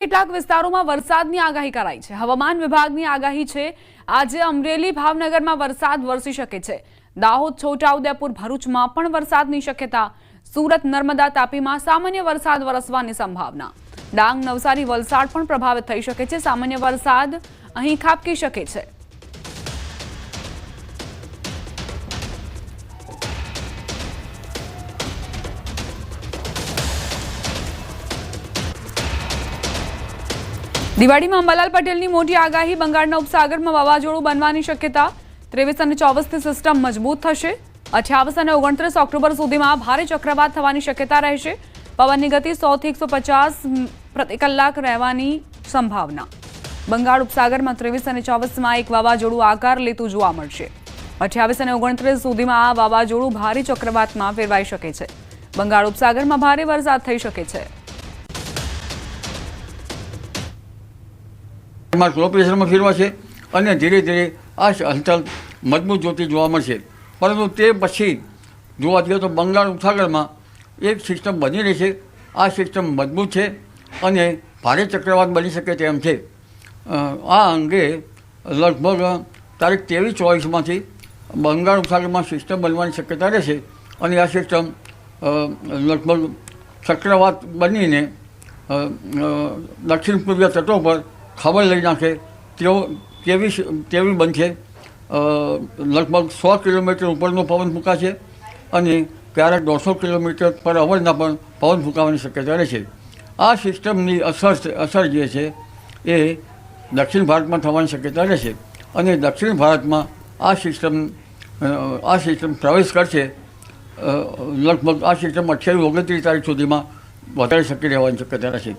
કેટલાક વિસ્તારોમાં વરસાદની આગાહી કરાઈ છે. હવામાન વિભાગની આગાહી છે, આજે અમરેલી ભાવનગરમાં વરસાદ વરસી શકે છે. દાહોદ, છોટાઉદેપુર, ભરૂચમાં પણ વરસાદની શક્યતા. સુરત, નર્મદા તાપીમાં સામાન્ય વરસાદ વરસવાની સંભાવના. ડાંગ, નવસારી વલસાડ પણ પ્રભાવિત થઈ શકે છે. સામાન્ય વરસાદ અહીં ખાબકી શકે છે. દિવાળીમાં અંબાલાલ પટેલની મોટી આગાહી બંગાળના ઉપસાગરમાં વાવાઝોડું બનવાની શક્યતા. ત્રેવીસ અને ચોવીસથી સિસ્ટમ મજબૂત થશે. અઠ્યાવીસ અને ઓગણત્રીસ ઓક્ટોબર સુધીમાં ભારે ચક્રવાત થવાની શક્યતા રહેશે. પવનની ગતિ સોથી એકસો પચાસ પ્રતિ કલાક રહેવાની સંભાવના. બંગાળ ઉપસાગરમાં ત્રેવીસ અને ચોવીસમાં એક વાવાઝોડું આકાર લેતું જોવા મળશે. અઠ્યાવીસ અને ઓગણત્રીસ સુધીમાં આ વાવાઝોડું ભારે ચક્રવાતમાં ફેરવાઈ શકે છે. બંગાળ ઉપસાગરમાં ભારે વરસાદ થઈ શકે છે. એમાં સ્લો પ્રેશરમાં ફેરવા છે અને ધીરે ધીરે આ હલચલ મજબૂત જોતી જોવા મળશે. પરંતુ તે પછી જોવા જઈએ તો બંગાળ ઉપસાગરમાં એક સિસ્ટમ બની રહી છે. આ સિસ્ટમ મજબૂત છે અને ભારે ચક્રવાત બની શકે તેમ છે. આ અંગે લગભગ તારીખ ત્રેવીસ ચોવીસમાંથી બંગાળ ઉપસાગરમાં સિસ્ટમ બનવાની શક્યતા રહેશે અને આ સિસ્ટમ લગભગ ચક્રવાત બનીને દક્ષિણ પૂર્વીય તટો પર ખબર લઈ નાખે. તેઓ કેવી કેવી બનશે? લગભગ સો કિલોમીટર ઉપરનો પવન ફૂંકાશે અને ક્યારેક દોઢસો કિલોમીટર પર અવરના પણ પવન ફૂંકાવાની શક્યતા રહે છે આ સિસ્ટમની અસર અસર જે છે એ દક્ષિણ ભારતમાં થવાની શક્યતા રહેશે અને દક્ષિણ ભારતમાં આ સિસ્ટમ આ સિસ્ટમ પ્રવેશ કરશે લગભગ આ સિસ્ટમ અઠ્યાવીસ, ઓગણત્રીસ તારીખ સુધીમાં વધારે શક્ય રહેવાની શક્યતા રહેશે.